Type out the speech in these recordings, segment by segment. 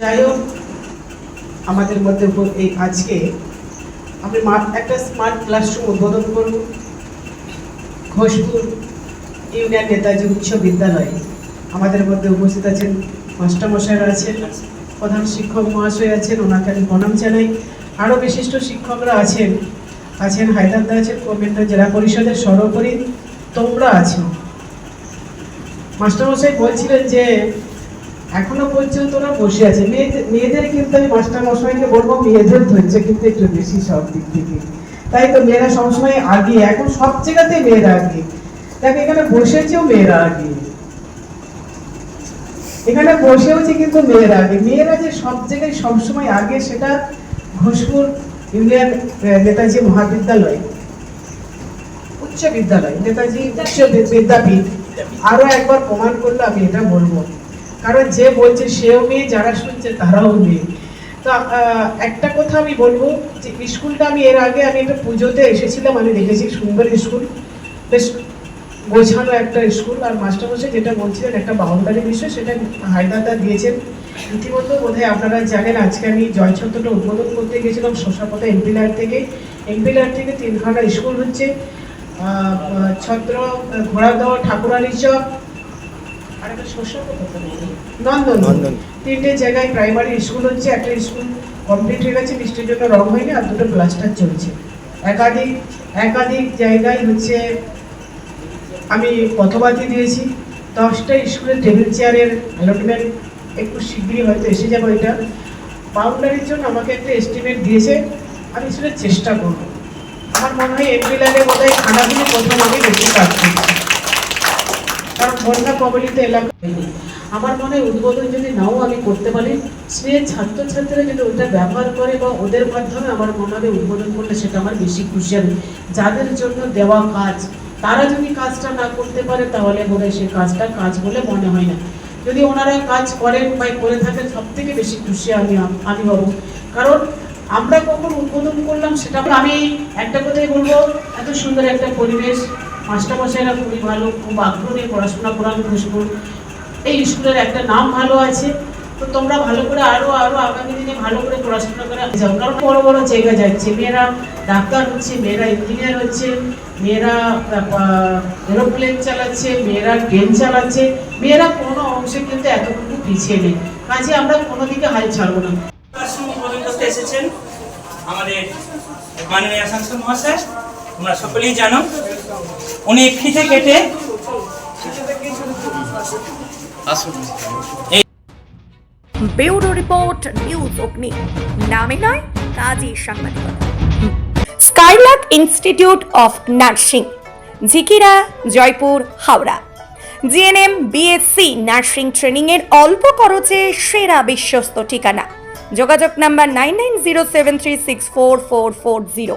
যাই হোক, আমাদের মধ্যে এই আজকে আমি একটা স্মার্ট ক্লাসরুম উদ্বোধন করব। ঘোষপুর ইউনিয়ন নেতাজি উচ্চ বিদ্যালয়ে আমাদের মধ্যে উপস্থিত আছেন মাস্টারমশাইরা আছেন, প্রধান শিক্ষক মহাশয় আছেন, ওনাকে আমি প্রণাম জানাই। আরও বিশিষ্ট শিক্ষকরা আছেন আছেন হায়দ্রাবাদ আছেন কমিউনিটি জেলা পরিষদের সর্বোপরি তোমরা আছো। মাস্টারমশাই বলছিলেন যে এখনও পর্যন্ত ওরা বসে আছে। মেয়েদের মেয়েদের কিন্তু আমি মাস্টার মশাইকে বলব, মেয়েদের ধৈর্য কিন্তু একটু বেশি সব দিক থেকে। তাই তো মেয়েরা সবসময় আগে, এখন সব জায়গাতে মেয়েরা আগে। দেখ, এখানে বসেছেও মেয়েরা আগে। এখানে বসেওছে কিন্তু মেয়েরা আগে। মেয়েরা যে সব জায়গায় সবসময় আগে, সেটা ঘোষপুর ইউনিয়ন নেতাজি মহাবিদ্যালয়, উচ্চ বিদ্যালয়, নেতাজি উচ্চ বিদ্যাপীঠ। আরও একবার প্রমাণ করলে আমি এটা বলব। কারণ যে বলছে সেও মেয়ে, যারা শুনছে তারাও মেয়ে। তো একটা কথা আমি বলব যে স্কুলটা আমি এর আগে আমি একটা পুজোতে এসেছিলাম, আমি দেখেছি সুন্দর স্কুল। বেশ গোছানো একটা স্কুল আর মাস্টারমশাই যেটা বলছিলেন, একটা বাউন্ডারি বিষয়, সেটা হায়দাদা দিয়েছেন। ইতিমধ্যে বোধহয় আপনারা জানেন, আজকে আমি জয়ছত্রটা উদ্বোধন করতে গেছিলাম শশাপথা এমপিলার থেকে। এমপিলার থেকে তিনখানা স্কুল হচ্ছে ছত্র ঘোড়াদহ ঠাকুরালী চক আর একটা শস্যপথা তো নেই। নন্দন। তিনটে জায়গায় প্রাইমারি স্কুল হচ্ছে একটা স্কুল কমপ্লিট হয়ে গেছে বৃষ্টির জন্য রং হয়নি আর দুটো প্লাস্টার চলছে। একাধিক একাধিক জায়গায় হচ্ছে আমি পথবাতি দিয়েছি। দশটা স্কুলের টেবিল চেয়ারের অ্যালটমেন্ট একটু শীঘ্রই হয়তো এসে যাব এটা বাউন্ডারির জন্য আমাকে একটা এস্টিমেট দিয়েছে আমি সেটা চেষ্টা করব। আমার মনে হয় এমপি লাইনে বোধ হয় খানাগুলি প্রথম আমি বেশি কাজ করছি কারণ বন্যা কবলিত এলাকা। আমার মনে হয় উদ্বোধন যদি নাও আমি করতে পারি, সে ছাত্রছাত্রীরা যদি ওটা ব্যবহার করে বা ওদের মাধ্যমে আমার মনে হবে উদ্বোধন করলে সেটা আমার বেশি খুশি হবে। যাদের জন্য দেওয়া কাজ, তারা যদি কাজটা না করতে পারে তাহলে বোধ হয় সেই কাজটা কাজ বলে মনে হয় না। যদি ওনারা কাজ করেন বা করে থাকেন সব থেকে বেশি খুশি আমি আমি হব। কারণ আমরা কখন উদ্বোধন করলাম সেটা আমি একটা কথাই বলব, এত সুন্দর একটা পরিবেশ মাস্টারমশাইরা খুবই ভালো, খুব আগ্রহ নিয়ে পড়াশোনা করান ঘোষপুর এই স্কুলের একটা নাম ভালো আছে, তো তোমরা ভালো করে আরও আরও আগামী দিনে ভালো করে পড়াশোনা করে যাও। কারণ বড় বড় জায়গা যাচ্ছে। মেয়েরা ডাক্তার হচ্ছে, মেয়েরা ইঞ্জিনিয়ার হচ্ছে, মেয়েরা এরোপ্লেন চালাচ্ছে, মেয়েরা ট্রেন চালাচ্ছে। মেয়েরা কোনো অংশে কিন্তু এতটুকু পিছিয়ে নেই। কাজে আমরা কোনো দিকে হাল ছাড়বো না। এসেছেন আমাদের মাননীয় সাংসদ মহাশয়। তোমরা সকলেই জানো উনি ফিতে কেটে ব্যুরো রিপোর্ট নিউজ অগ্নি। নামে নয় কাজী সাংবাদিকতা Skylark institute of nursing Jhikira Jaipur Howrah. GNM BSc nursing training এর অল্প খরচে সেরা বিশ্বস্ত ঠিকানা। যোগাযোগ number nine nine zero seven three six four four four zero.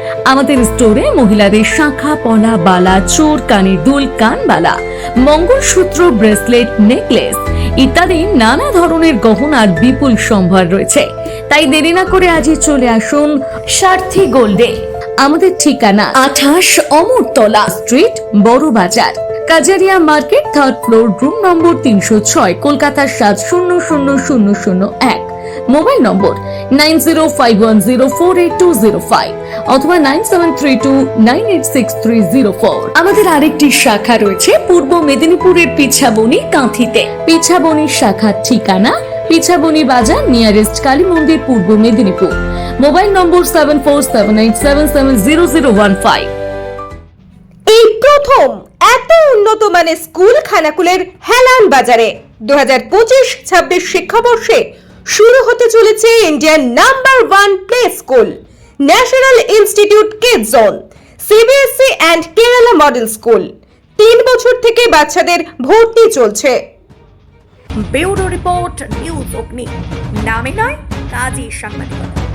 আমাদের স্টোরে মহিলাদের শাখা, পলা, বালা, চোর, কানের দুল, কানবালা, মঙ্গলসূত্র ব্রেসলেট নেকলেস ইত্যাদি নানা ধরনের গহনার বিপুল সম্ভার রয়েছে। তাই দেরি না করে আজই চলে আসুন সার্থী গোল্ডে। আমাদের ঠিকানা আঠাশ Amartala street Bara Bazar. Kajaria market third floor room number তিনশো ছয় কলকাতা সাত শূন্য শূন্য শূন্য শূন্য এক। Mobile number nine zero five one zero four eight two zero five অথবা nine seven three two nine eight six three zero four. আমাদের আরেকটি শাখা রয়েছে পূর্ব মেদিনীপুরের পিছাবনি কাঁথিতে। পিছাবনির শাখার ঠিকানা পিছাবনি বাজার নিয়ারেস্ট কালী মন্দির Purba Medinipur. Mobile number seven four seven eight seven seven zero zero one five. এই প্রথম এত উন্নত মানের স্কুল খানাকুলের হেলান বাজারে। দু হাজার পঁচিশ ছাব্বিশ শিক্ষাবর্ষে শুরু হতে চলেছে ইন্ডিয়ার number one play school, national institute kid zone CBSE and Kerala model school তিন বছর থেকে বাচ্চাদের ভর্তি চলছে। ব্যুরো রিপোর্ট, নিউজ অগ্নি। নামে নয়, কাজী সাংবাদিকতা।